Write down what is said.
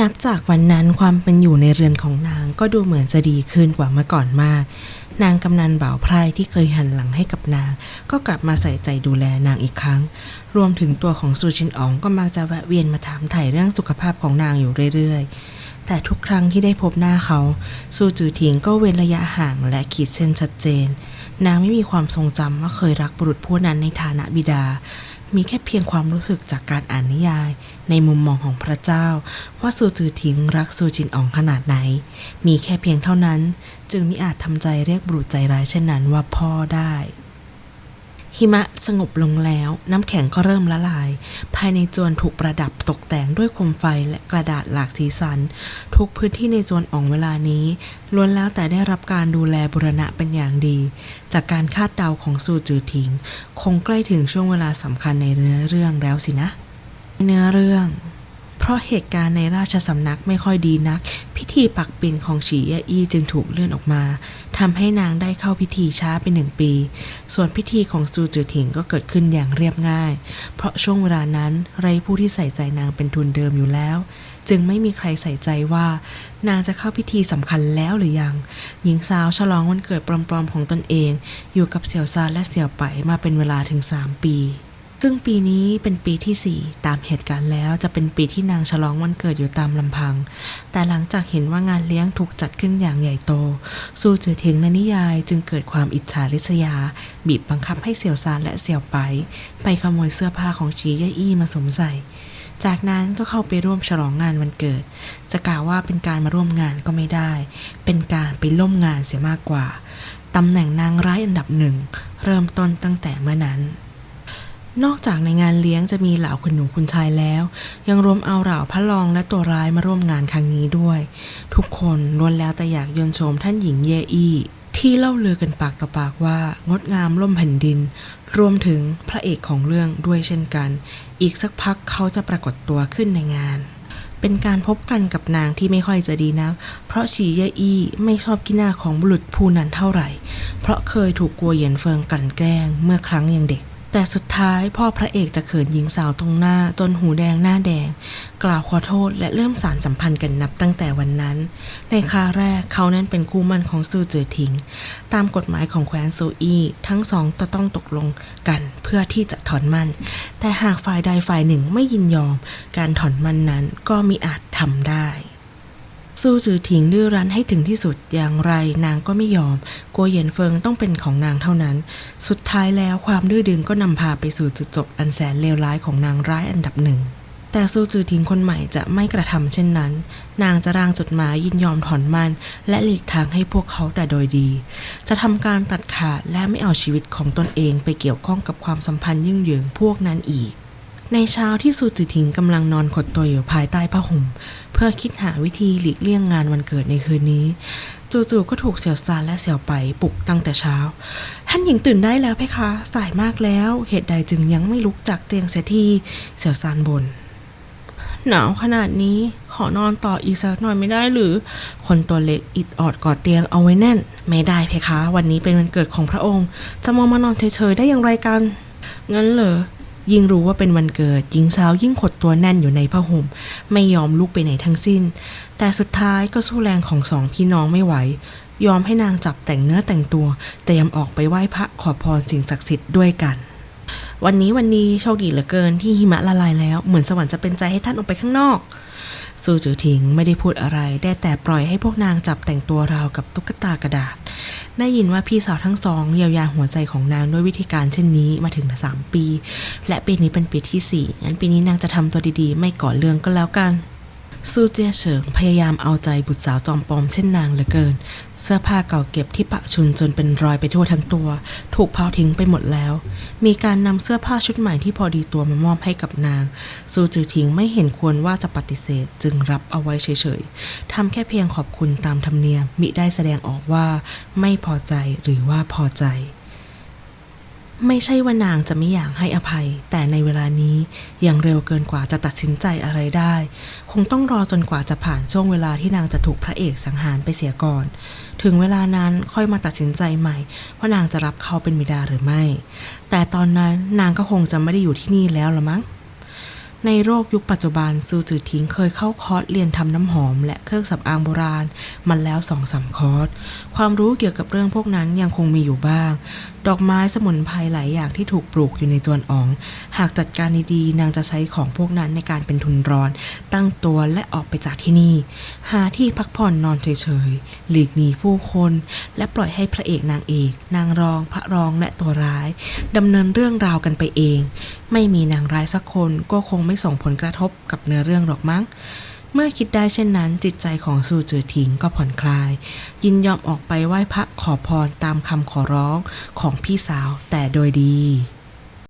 นับจากวันนั้นความเป็นอยู่ในเรือนของนางก็ดูเหมือนจะดีขึ้นกว่าเมื่อก่อนมาก นางกำนันบ่าวไพร่ที่เคยหันหลังให้กับนาง ก็กลับมาใส่ใจดูแลนางอีกครั้ง รวมถึงตัวของซูชินอ๋องก็มักจะแวะเวียนมาถามไถ่เรื่องสุขภาพของนางอยู่เรื่อยๆ แต่ทุกครั้งที่ได้พบหน้าเขาซูจือทิงก็เว้นระยะห่างและขีดเส้นชัดเจน นางไม่มีความทรงจำว่าเคยรักบุรุษผู้นั้นในฐานะบิดา มีแค่เพียงความรู้สึกจากการอ่านนิยาย ในมุมมองของพระเจ้า ว่าซูจือทิ้งรักซูจินอองขนาดไหน มีแค่เพียงเท่านั้น จึงมิอาจทำใจเรียกบุรุษใจร้ายเช่นนั้นว่าพ่อได้ หิมะสงบลงแล้ว น้ำแข็งก็เริ่มละลาย ภายในจวนถูกประดับตกแต่งด้วยโคมไฟและกระดาษหลากสีสัน ทุกพื้นที่ในจวนอ่องเวลานี้ล้วนแล้วแต่ได้รับการดูแลบุรณะเป็นอย่างดี จากการคาดเดาของสูจือทิง คงใกล้ถึงช่วงเวลาสำคัญในเนื้อเรื่องแล้วสินะ เนื้อเรื่อง เพราะเหตุการณ์ในราชสำนักไม่ค่อยดีนัก พิธีปักปิ่นของฉีเย่อี้จึงถูกเลื่อนออกมาทำให้นางได้เข้าพิธีช้าไปหนึ่งปี ส่วนพิธีของซูจือถิงก็เกิดขึ้นอย่างเรียบง่าย เพราะช่วงเวลานั้นไรผู้ที่ใส่ใจนางเป็นทุนเดิมอยู่แล้ว จึงไม่มีใครใส่ใจว่า นางจะเข้าพิธีสำคัญแล้วหรือยัง หญิงสาวฉลองวันเกิดปลอมๆของตนเอง อยู่กับเสี่ยวซานและเสี่ยวไปมาเป็นเวลาถึง 3 ปี ซึ่งปีนี้เป็นปีที่ 4 ตามเหตุการณ์แล้วจะเป็นปีที่นางฉลองวันเกิดอยู่ตามลำพัง แต่หลังจากเห็นว่างานเลี้ยงถูกจัดขึ้นอย่างใหญ่โต สู้จือเทงในนิยายจึงเกิดความอิจฉาริษยา บีบบังคับให้เสี่ยวซานและเสี่ยวไป ไปขโมยเสื้อผ้าของจีเย่อี้มาสวมใส่จากนั้นก็เข้าไปร่วมฉลองงานวันเกิด จะกล่าวว่าเป็นการมาร่วมงานก็ไม่ได้ เป็นการไปล่มงานเสียมากกว่า ตำแหน่งนางร้ายอันดับหนึ่ง เริ่มต้นตั้งแต่เมื่อนั้น นอกจากในงานเลี้ยงจะมีเหล่าคุณหนูคุณชายแล้ว ยังรวมเอาเหล่าพระรองและตัวร้ายมาร่วมงานครั้งนี้ด้วย ทุกคนล้วนแล้วแต่อยากยนโฉมท่านหญิงเยอีที่เล่าลือกันปากต่อปากว่างดงามล่มแผ่นดิน รวมถึงพระเอกของเรื่องด้วยเช่นกัน อีกสักพักเขาจะปรากฏตัวขึ้นในงาน เป็นการพบกันกับนางที่ไม่ค่อยจะดีนัก เพราะฉีเยอี้ไม่ชอบกินหน้าของบุรุษผู้นั้นเท่าไหร่ เพราะเคยถูกกลัวเหยียนเฟิงกลั่นแกล้งเมื่อครั้งยังเด็ก แต่สุดท้ายพ่อพระเอกจะเขินหญิงสาวตรงหน้าจนหูแดงหน้าแดง กล่าวขอโทษและเริ่มสารสัมพันธ์กันนับตั้งแต่วันนั้น ในคาแรกเขานั้นเป็นคู่มั่นของซูเจอทิง ตามกฎหมายของแคว้นซูอี้ทั้งสองจะต้องตกลงกันเพื่อที่จะถอนมั่น แต่หากฝ่ายใดฝ่ายหนึ่งไม่ยินยอม การถอนมั่นนั้นก็มิอาจทำได้ ซูจือถิงดื้อรั้นให้ถึงที่สุดอย่างไรนางก็ไม่ยอมกัวเหยียนเฟิงต้องเป็นของนางเท่านั้น สุดท้ายแล้วความดื้อดึงก็นำพาไปสู่จุดจบอันแสนเลวร้ายของนางร้ายอันดับหนึ่ง แต่ซูจือทิงคนใหม่จะไม่กระทำเช่นนั้น นางจะร่างจดหมายยินยอมถอนมัน และหลีกทางให้พวกเขาแต่โดยดี จะทำการตัดขาดและไม่เอาชีวิตของตนเองไปเกี่ยวข้องกับความสัมพันธ์ยิ่งเหยิงพวกนั้นอีก ในเช้าที่ซูจือทิงกำลังนอนขดตัวอยู่ภายใต้ผ้าห่ม เพื่อคิดหาวิธีหลีกเลี่ยงงานวันเกิดในคืนนี้ จู่ๆก็ถูกเสี่ยวซานและเสี่ยวไปปลุกตั้งแต่เช้า ท่านหญิงตื่นได้แล้วเพคะ สายมากแล้ว เหตุใดจึงยังไม่ลุกจากเตียงเสียทีเสี่ยวซานบนหนาวขนาดนี้ขอนอนต่ออีกสักหน่อยไม่ได้หรือ คนตัวเล็กอิดออดกอดเตียงเอาไว้แน่น ไม่ได้เพคะ วันนี้เป็นวันเกิดของพระองค์ จะมามานอนเฉยๆได้อย่างไรกัน งั้นเหรอ ยิ่งรู้ว่าเป็นวันเกิดหญิงสาวยิ่งขดตัวแน่นอยู่ในผ้าห่ม ไม่ยอมลุกไปไหนทั้งสิ้น แต่สุดท้ายก็สู้แรงของสองพี่น้องไม่ไหว ยอมให้นางจับแต่งเนื้อแต่งตัว เตรียมออกไปไหว้พระขอพรสิ่งศักดิ์สิทธิ์ด้วยกันวันนี้วันนี้โชคดีเหลือเกินที่หิมะละลายแล้ว เหมือนสวรรค์จะเป็นใจให้ท่านออกไปข้างนอก ซูจือถิงไม่ได้พูดอะไร ได้แต่ปล่อยให้พวกนางจับแต่งตัวราวกับตุ๊กตากระดาษ ได้ยินว่าพี่สาวทั้งสองเยียวยาหัวใจของนางด้วยวิธีการเช่นนี้มาถึงสามปี และปีนี้เป็นปีที่สี่งั้นปีนี้นางจะทำตัวดีๆ ไม่ก่อเรื่องก็แล้วกัน ซูเจียเฉิงพยายามเอาใจบุตรสาวจอมปลอมเช่นนางเหลือเกิน เสื้อผ้าเก่าเก็บที่ปะชุนจนเป็นรอยไปทั่วทั้งตัว ถูกเผาทิ้งไปหมดแล้ว มีการนำเสื้อผ้าชุดใหม่ที่พอดีตัวมามอบให้กับนาง ซูจือทิงไม่เห็นควรว่าจะปฏิเสธ จึงรับเอาไว้เฉยๆทำแค่เพียงขอบคุณตามธรรมเนียมมิได้แสดงออกว่า ไม่พอใจหรือว่าพอใจ ไม่ใช่ว่านางจะไม่อยากให้อภัย แต่ในเวลานี้ยังเร็วเกินกว่าจะตัดสินใจอะไรได้ คงต้องรอจนกว่าจะผ่านช่วงเวลาที่นางจะถูกพระเอกสังหารไปเสียก่อน ถึงเวลานั้นค่อยมาตัดสินใจใหม่ ว่านางจะรับเขาเป็นบิดาหรือไม่ แต่ตอนนั้นนางก็คงจะไม่ได้อยู่ที่นี่แล้วละมั้ง ในโลกยุคปัจจุบันซูจือทิ้งเคยเข้าคอร์สเรียนทำน้ำหอม และเครื่องสำอางโบราณมันแล้วสองสามคอร์สความรู้เกี่ยวกับเรื่องพวกนั้นยังคงมีอยู่บ้าง ดอกไม้สมุนไพรหลายอย่างที่ถูกปลูกอยู่ในจวนอ๋อง หากจัดการดีๆนางจะใช้ของพวกนั้นในการเป็นทุนร้อน ตั้งตัวและออกไปจากที่นี่ หาที่พักผ่อนนอนเฉยๆหลีกหนีผู้คน และปล่อยให้พระเอกนางเอก นางรอง พระรองและตัวร้ายดำเนินเรื่องราวกันไปเอง ไม่มีนางร้ายสักคนก็คงไม่ส่งผลกระทบกับเนื้อเรื่องหรอกมั้ง เมื่อคิดได้เช่นนั้น จิตใจของซูจือถิงก็ผ่อนคลาย ยินยอมออกไปไหว้พระขอพรตามคำขอร้องของพี่สาวแต่โดยดี